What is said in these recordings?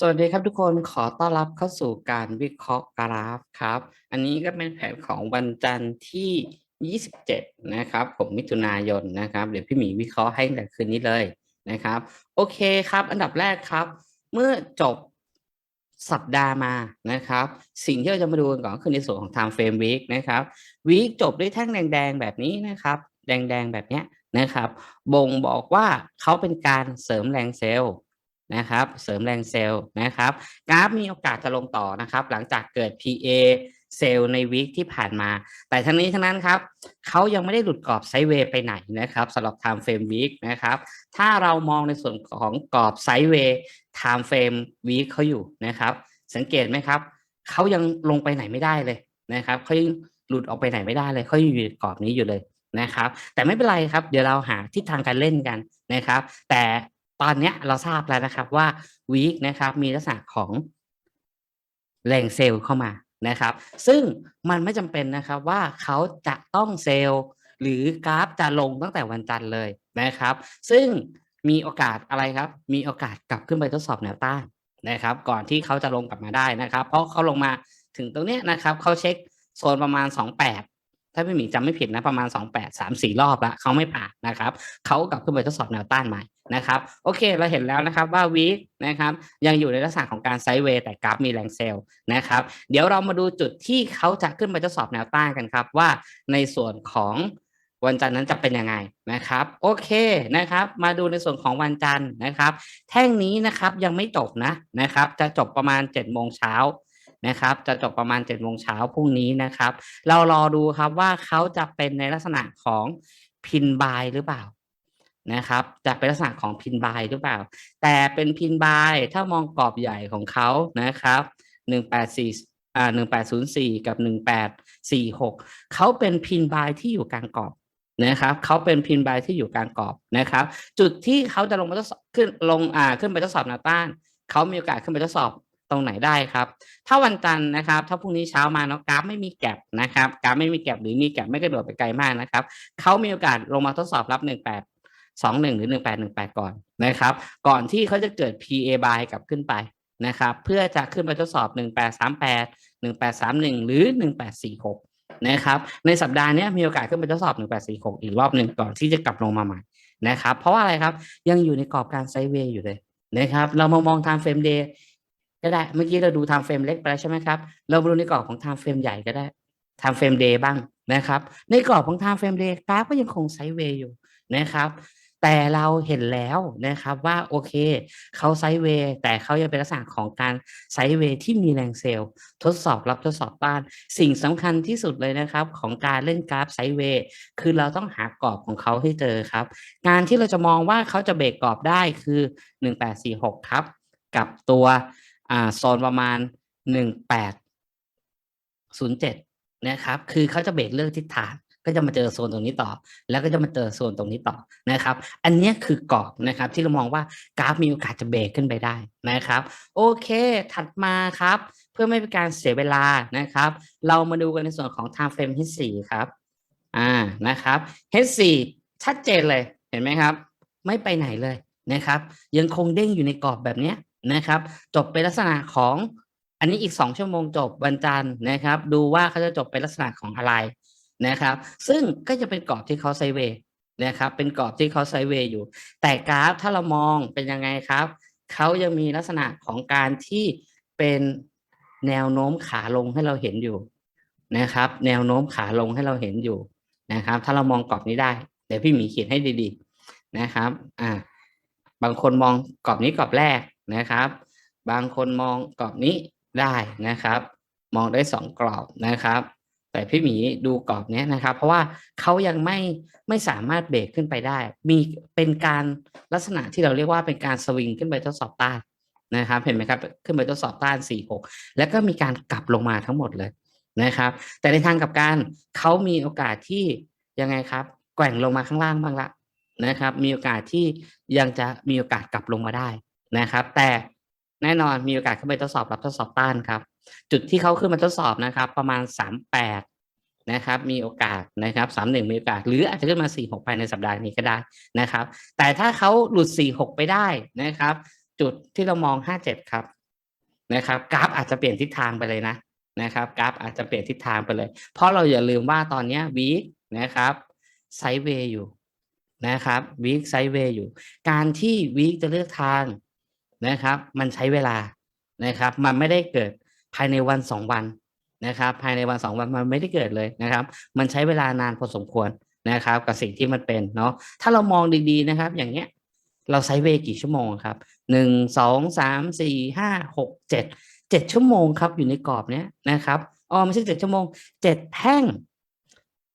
สวัสดีครับทุกคนขอต้อนรับเข้าสู่การวิเคราะห์กราฟครับ อันนี้ก็เป็นแผนของวันจันทร์ที่ 27 นะครับ ผมมิถุนายนนะครับ เดี๋ยวพี่หมีวิเคราะห์ให้แต่คืนนี้เลยนะครับ โอเคครับ อันดับแรกครับ เมื่อจบสัปดาห์มานะครับ สิ่งที่เราจะมาดูกันก่อนคือในส่วนของ time frame week นะครับ week จบด้วยแท่งแดงๆ แบบนี้นะครับ แดงๆ แบบเนี้ยนะครับ บ่งบอกว่าเขาเป็นการเสริมแรงเซลล์ นะครับ เสริมแรงเซลล์นะครับ กราฟมีโอกาสจะลงต่อนะครับ หลังจากเกิด PA เซลล์ในวีคที่ผ่านมา แต่ทั้งนี้ทั้งนั้นครับเขายังไม่ได้หลุดกรอบไซด์เวย์ไปไหนนะครับสำหรับ time frame week นะครับ ถ้าเรามองในส่วนของกรอบไซด์เวย์ time frame week เขาอยู่นะครับ สังเกตไหมครับเขายังลงไปไหนไม่ได้เลยนะครับเขายังหลุดออกไปไหนไม่ได้เลยเขายังอยู่กรอบนี้อยู่เลยนะครับ แต่ไม่เป็นไรครับ เดี๋ยวเราหาทิศทางการเล่นกันนะครับ แต่ ตอนนี้เราทราบแล้วนะครับว่าวีคนะครับมีลักษณะของแรงเซลล์เข้ามานะครับ ซึ่งมันไม่จำเป็นนะครับว่าเขาจะต้องเซลล์หรือกราฟจะลงตั้งแต่วันจันทร์เลยนะครับ ซึ่งมีโอกาสอะไรครับ มีโอกาสกลับขึ้นไปทดสอบแนวต้านนะครับ ก่อนที่เขาจะลงกลับมาได้นะครับ เพราะเขาลงมาถึงตรงเนี้ยนะครับเขาเช็คโซนประมาณ 28 ถ้าพี่หมีจำไม่ผิดนะประมาณ 28 3 4 รอบแล้วเขาไม่ผ่านนะครับเขากลับขึ้นไปทดสอบแนวต้านใหม่นะครับโอเคเราเห็นแล้วนะครับว่าวีคนะครับยังอยู่ในลักษณะของการไซด์เวย์แต่กราฟมีแรงเซลล์นะครับเดี๋ยวเรามาดูจุดที่เขาจะขึ้นไปทดสอบแนวต้านกันครับว่าในส่วนของวันจันทร์นั้นจะเป็นยังไงนะครับ โอเคนะครับ มาดูในส่วนของวันจันทร์นะครับ แท่งนี้นะครับยังไม่จบนะนะครับ จะจบประมาณ7จ็ดโมงเช้า นะครับ จะจบประมาณ7จ็ดโมงเช้าพรุ่งนี้นะครับ เรารอดูครับว่าเขาจะเป็นในลักษณะของพินบายหรือเปล่านะครับ จะเป็นลักษณะของพินบายหรือเปล่า แต่เป็นพินบายถ้ามองกรอบใหญ่ของเขานะครับหนึ่งแปดสี่อ่าหนึ่งแปดศูนย์สี่กับหนึ่งแปดสี่หกเขาเป็นพินบายที่อยู่กลางกรอบนะครับ เขาเป็นพินบายที่อยู่กลางกรอบนะครับ จุดที่เขาจะลงมาทดสอบขึ้นลงอ่าขึ้นไปทดสอบแนวต้าน เขามีโอกาสขึ้นไปทดสอบ ตรงไหนได้ครับ ถ้าวันจันทร์นะครับ ถ้าพรุ่งนี้เช้ามาเนาะกราฟไม่มีแก็บนะครับกราฟไม่มีแก็บหรือมีแก็บไม่กระโดดไปไกลมากนะครับเขามีโอกาสลงมาทดสอบรับหนึ่งแปดสองหนึ่งหรือหนึ่งแปดหนึ่งแปดก่อนนะครับ ก่อนที่เขาจะเกิด PA buy กลับขึ้นไปนะครับ เพื่อจะขึ้นไปทดสอบหนึ่งแปดสามแปดหนึ่งแปดสามหนึ่งหรือหนึ่งแปดสี่หกนะครับ ในสัปดาห์นี้มีโอกาสขึ้นไปทดสอบหนึ่งแปดสี่หกอีกรอบหนึ่งก่อนที่จะกลับลงมาใหม่นะครับ เพราะว่าอะไรครับยังอยู่ในกรอบการไซด์เวย์อยู่เลยนะครับ เรามามองทางเฟรมเดย์ ก็ได้ เมื่อกี้เราดู time frame เล็กไปแล้วใช่ไหมครับ เรามาดูในกรอบของ time frame ใหญ่ก็ได้ time frame day บ้างนะครับ ในกรอบของ time frame day กราฟก็ยังคงไซด์เวย์อยู่นะครับ แต่เราเห็นแล้วนะครับว่าโอเคเขาไซด์เวย์แต่เขายังเป็นลักษณะของการไซด์เวย์ที่มีแรงเซลล์ทดสอบรับทดสอบต้าน สิ่งสำคัญที่สุดเลยนะครับ ของการเล่นกราฟไซด์เวย์คือเราต้องหากรอบของเขาให้เจอครับ การที่เราจะมองว่าเขาจะเบรกกรอบได้คือ 1846 ครับ กับตัว อ่าโซนประมาณหนึ่งแปดศูนย์เจ็ดนะครับ คือเขาจะเบรกเลือกทิศทางก็จะมาเจอโซนตรงนี้ต่อ แล้วก็จะมาเจอโซนตรงนี้ต่อนะครับ อันนี้คือกรอบนะครับ ที่เรามองว่ากราฟมีโอกาสจะเบรกขึ้นไปได้นะครับ โอเค ถัดมาครับ เพื่อไม่เป็นการเสียเวลานะครับ เรามาดูกันในส่วนของ time frame H4 ครับอ่านะครับ H4 ชัดเจนเลยเห็นไหมครับ ไม่ไปไหนเลยนะครับ ยังคงเด้งอยู่ในกรอบแบบนี้ นะครับ จบเป็นลักษณะของอันนี้อีกสองชั่วโมงจบวันจันทร์นะครับ ดูว่าเขาจะจบเป็นลักษณะของอะไรนะครับ ซึ่งก็จะเป็นกรอบที่เขาไซเวย์นะครับ เป็นกรอบที่เขาไซเวย์อยู่ แต่กราฟถ้าเรามองเป็นยังไงครับเขายังมีลักษณะของการที่เป็นแนวโน้มขาลงให้เราเห็นอยู่นะครับ แนวโน้มขาลงให้เราเห็นอยู่นะครับ ถ้าเรามองกรอบนี้ได้เดี๋ยวพี่หมีเขียนให้ดีๆนะครับ อ่า บางคนมองกรอบนี้กรอบแรก นะครับ บางคนมองกรอบนี้ได้นะครับ มองได้สองกรอบนะครับ แต่พี่หมีดูกรอบเนี้ยนะครับ เพราะว่าเขายังไม่ไม่สามารถเบรกขึ้นไปได้ มีเป็นการลักษณะที่เราเรียกว่าเป็นการสวิงขึ้นไปทดสอบต้านนะครับ เห็นไหมครับ ขึ้นไปทดสอบต้านสี่หกแล้วก็มีการกลับลงมาทั้งหมดเลยนะครับ แต่ในทางกลับกันเขามีโอกาสที่ยังไงครับ แกว่งลงมาข้างล่างบ้างละนะครับ มีโอกาสที่ยังจะมีโอกาสกลับลงมาได้ นะครับ แต่แน่นอนมีโอกาสขึ้นไปทดสอบรับทดสอบต้านครับ จุดที่เขาขึ้นมาทดสอบนะครับ ประมาณสามแปดนะครับ มีโอกาสนะครับสามหนึ่งมีโอกาส หรืออาจจะขึ้นมาสี่หกภายในสัปดาห์นี้ก็ได้นะครับ แต่ถ้าเขาหลุดสี่หกไปได้นะครับ จุดที่เรามองห้าเจ็ดครับนะครับ กราฟอาจจะเปลี่ยนทิศทางไปเลยนะนะครับกราฟอาจจะเปลี่ยนทิศทางไปเลย เพราะเราอย่าลืมว่าตอนนี้วีคนะครับไซด์เวย์อยู่นะครับวีคไซด์เวย์อยู่ การที่วีคจะเลือกทาง นะครับ มันใช้เวลานะครับ มันไม่ได้เกิดภายในวันสองวันนะครับ ภายในวันสองวันมันไม่ได้เกิดเลยนะครับ มันใช้เวลานานพอสมควรนะครับ กับสิ่งที่มันเป็นเนาะถ้าเรามองดีๆนะครับ อย่างเงี้ยเราไซด์เวกี่ชั่วโมงครับหนึ่งสองสามสี่ห้าหกเจ็ดเจ็ดชั่วโมงครับ อยู่ในกรอบเนี้ยนะครับอ๋อไม่ใช่เจ็ดชั่วโมงเจ็ดแท่ง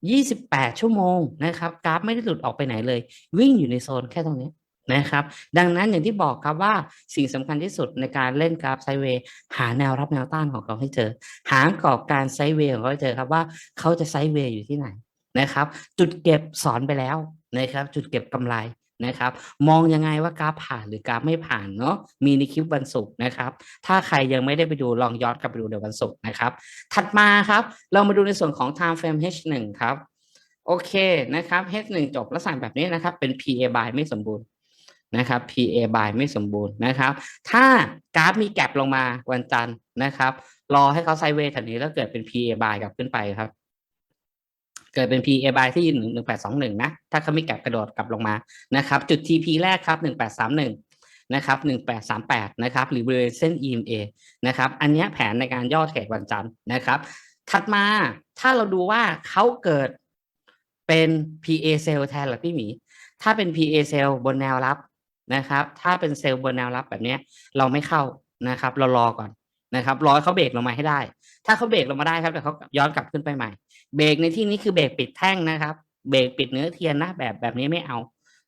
ยี่สิบแปดชั่วโมงนะครับ กราฟไม่ได้หลุดออกไปไหนเลย วิ่งอยู่ในโซนแค่ตรงนี้ นะครับ ดังนั้นอย่างที่บอกครับว่าสิ่งสำคัญที่สุดในการเล่นกราฟไซเวย์หาแนวรับแนวต้านของเขาให้เจอ หากรอบการไซเวย์ของเขาให้เจอครับว่าเขาจะไซเวย์อยู่ที่ไหนนะครับ จุดเก็บสอนไปแล้วนะครับ จุดเก็บกำไรนะครับ มองยังไงว่ากราฟผ่านหรือกราฟไม่ผ่านเนาะมีในคลิปวันศุกร์นะครับ ถ้าใครยังไม่ได้ไปดูลองย้อนกลับไปดูในวันศุกร์นะครับ ถัดมาครับ เรามาดูในส่วนของ time frame H1 ครับโอเคนะครับ H1 จบลักษณะแบบนี้นะครับ เป็น PA buy ไม่สมบูรณ์ นะครับ PA buy ไม่สมบูรณ์นะครับ ถ้ากราฟมีแกลบลงมาวันจันทร์นะครับ รอให้เขาไซเวย์ทันนี้แล้วเกิดเป็น PA buy กลับขึ้นไปครับ เกิดเป็น PA buy ที่หนึ่งหนึ่งแปดสองหนึ่งนะ ถ้าเขามีแกลบกระโดดกลับลงมานะครับ จุด TP แรกครับหนึ่งแปดสามหนึ่งนะครับหนึ่งแปดสามแปดนะครับ หรือบริเวณเส้น EMA นะครับ อันนี้แผนในการย่อเทรดวันจันทร์นะครับ ถัดมาถ้าเราดูว่าเขาเกิดเป็น PA cell แทนหรือพี่หมี ถ้าเป็น PA cell บนแนวรับ นะครับ ถ้าเป็นเซลล์บนแนวรับแบบนี้เราไม่เข้านะครับ เรารอก่อนนะครับรอให้เขาเบรกลงมาให้ได้ ถ้าเขาเบรกลงมาได้ครับเดี๋ยวเขาย้อนกลับขึ้นไปใหม่ เบรกในที่นี้คือเบรกปิดแท่งนะครับ เบรกปิดเนื้อเทียนนะแบบแบบนี้ไม่เอา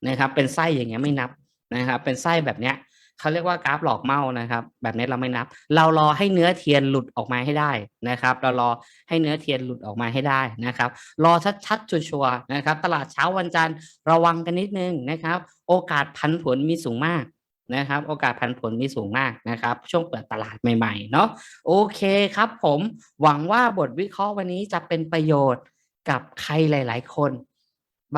นะครับ เป็นไส้อย่างเงี้ยไม่นับนะครับ เป็นไส้แบบเนี้ย เขาเรียกว่ากราฟหลอกเมานะครับ แบบนี้เราไม่นับ เรารอให้เนื้อเทียนหลุดออกมาให้ได้นะครับ เรารอให้เนื้อเทียนหลุดออกมาให้ได้นะครับ รอชัดๆชัวร์ๆนะครับ ตลาดเช้าวันจันทร์ระวังกันนิดนึงนะครับ โอกาสพันผลมีสูงมากนะครับโอกาสพันผลมีสูงมากนะครับ ช่วงเปิดตลาดใหม่ๆเนาะโอเคครับผมหวังว่าบทวิเคราะห์วันนี้จะเป็นประโยชน์กับใครหลาย ๆ คน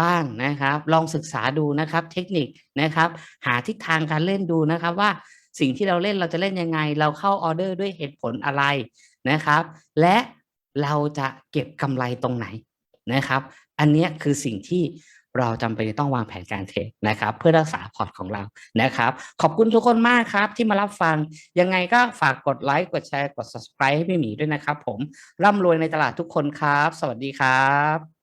บ้างนะครับ ลองศึกษาดูนะครับ เทคนิคนะครับ หาทิศทางการเล่นดูนะครับว่าสิ่งที่เราเล่นเราจะเล่นยังไง เราเข้าออเดอร์ด้วยเหตุผลอะไรนะครับ และเราจะเก็บกำไรตรงไหนนะครับ อันนี้คือสิ่งที่เราจำเป็นต้องวางแผนการเทรดนะครับ เพื่อรักษาพอร์ตของเรานะครับ ขอบคุณทุกคนมากครับที่มารับฟัง ยังไงก็ฝากกดไลค์กดแชร์กด subscribe ให้พี่หมีด้วยนะครับ ผมร่ำรวยในตลาดทุกคนครับ สวัสดีครับ